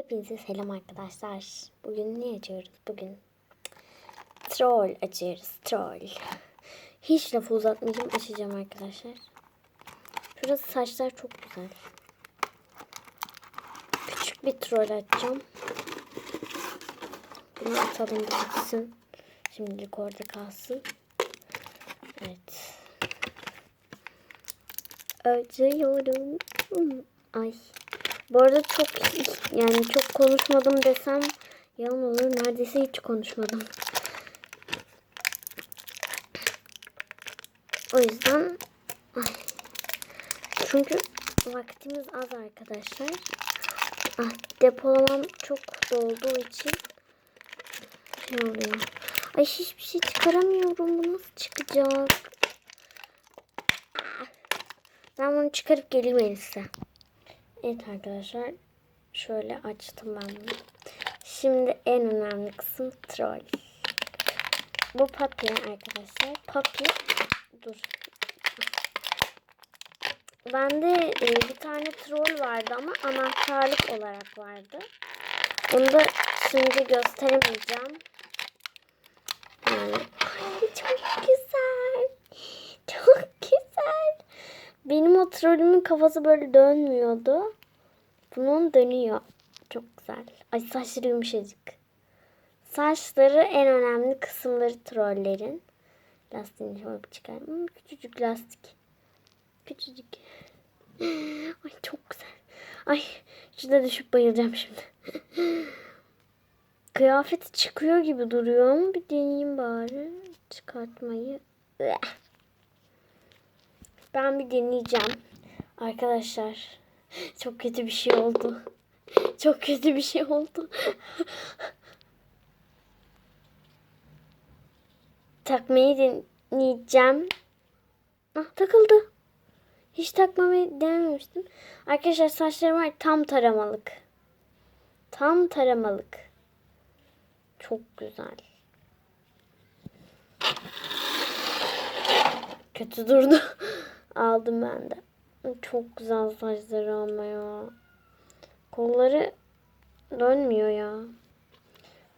Hepinize selam arkadaşlar. Bugün ne açıyoruz? Bugün troll açıyoruz. Troll. Hiç lafı uzatmayacağım. Açacağım arkadaşlar. Şurası saçlar çok güzel. Küçük bir troll açacağım. Bunu atalım da bitsin. Şimdilik orada kalsın. Evet. Açıyorum. Ay. Bu arada çok yani çok konuşmadım desem yalan olur. Neredeyse hiç konuşmadım. O yüzden ay. çünkü vaktimiz az arkadaşlar. Ah, depolamam çok dolduğu için şey oluyor. Ay hiçbir şey çıkaramıyorum. Bu nasıl çıkacak? Ah. Ben bunu çıkarıp geleyim en. Evet arkadaşlar. Şöyle açtım ben bunu. Şimdi en önemli kısım troll. Bu papya arkadaşlar. Papya. Dur. Bende e, bir tane troll vardı ama anahtarlık olarak vardı. Onu da şimdi gösteremeyeceğim. Yani ay, çok güzel. Çok güzel. Trollümün kafası böyle dönmüyordu. Bunun dönüyor. Çok güzel. Ay saçları yumuşacık. Saçları en önemli kısımları trollerin. Lastiğini şöyle bir çıkarayım. Hmm, küçücük lastik. Küçücük. Ay çok güzel. Ay şurada düşüp bayılacağım şimdi. Kıyafeti çıkıyor gibi duruyor ama bir deneyeyim bari. Çıkartmayı. Ben bir deneyeceğim. Arkadaşlar çok kötü bir şey oldu. Çok kötü bir şey oldu. Takmayı deneyeceğim. Ah takıldı. Hiç takmamayı denememiştim. Arkadaşlar saçlarım var tam taramalık. Tam taramalık. Çok güzel. Kötü durdu. Aldım ben de. Çok güzel saçları ama ya. Kolları dönmüyor ya.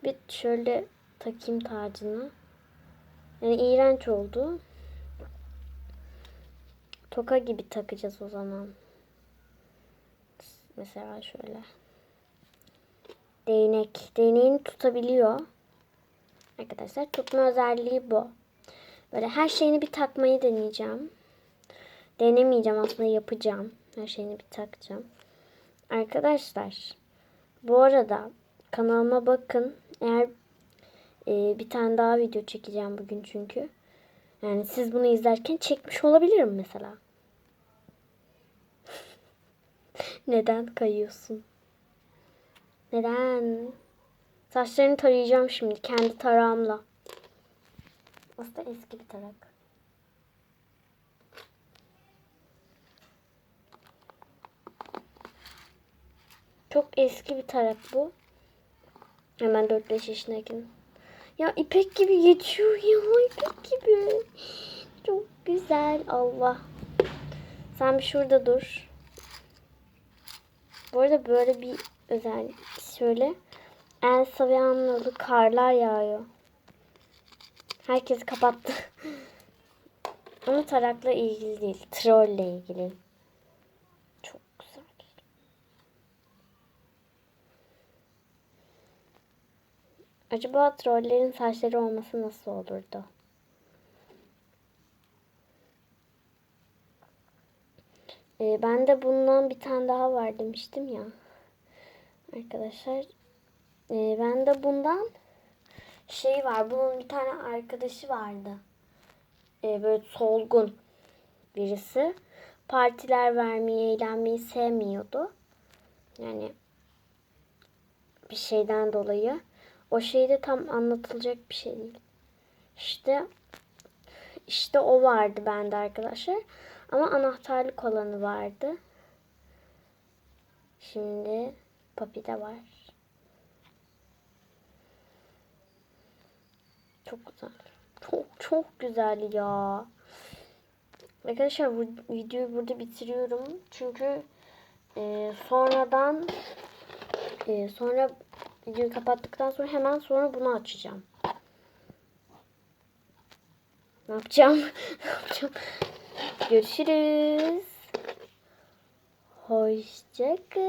Bir şöyle takayım tacını. Yani iğrenç oldu. Toka gibi takacağız o zaman. Mesela şöyle. Değnek. Değneğini tutabiliyor. Arkadaşlar tutma özelliği bu. Böyle her şeyini bir takmayı deneyeceğim. Denemeyeceğim aslında yapacağım. Her şeyini bir takacağım. Arkadaşlar bu arada kanalıma bakın. Eğer e, bir tane daha video çekeceğim bugün çünkü. Yani siz bunu izlerken çekmiş olabilirim mesela. Neden kayıyorsun? Neden? Saçlarını tarayacağım şimdi kendi tarağımla. Aslında eski bir tarak. Çok eski bir tarak bu. Hemen 4-5 yaşındayken. Ya ipek gibi geçiyor ya ipek gibi. Çok güzel Allah. Sen bir şurada dur. Bu arada böyle bir özellik. Şöyle Elsa ve karlar yağıyor. Herkes kapattı. Ama tarakla ilgili değil. Trolle ilgili. Çok güzel. Acaba trollerin saçları olması nasıl olurdu? Ee, ben de bundan bir tane daha var demiştim ya. Arkadaşlar. Ee, ben de bundan şey var. Bunun bir tane arkadaşı vardı. Ee, böyle solgun birisi. Partiler vermeyi, eğlenmeyi sevmiyordu. Yani bir şeyden dolayı. O şey de tam anlatılacak bir şey değil. İşte işte o vardı bende arkadaşlar. Ama anahtarlık olanı vardı. Şimdi Papi de var. Çok güzel. Çok çok güzel ya. Arkadaşlar bu videoyu burada bitiriyorum. Çünkü e, sonradan Ee, sonra videoyu kapattıktan sonra hemen sonra bunu açacağım. Ne yapacağım? ne yapacağım? Görüşürüz. Hoşçakalın.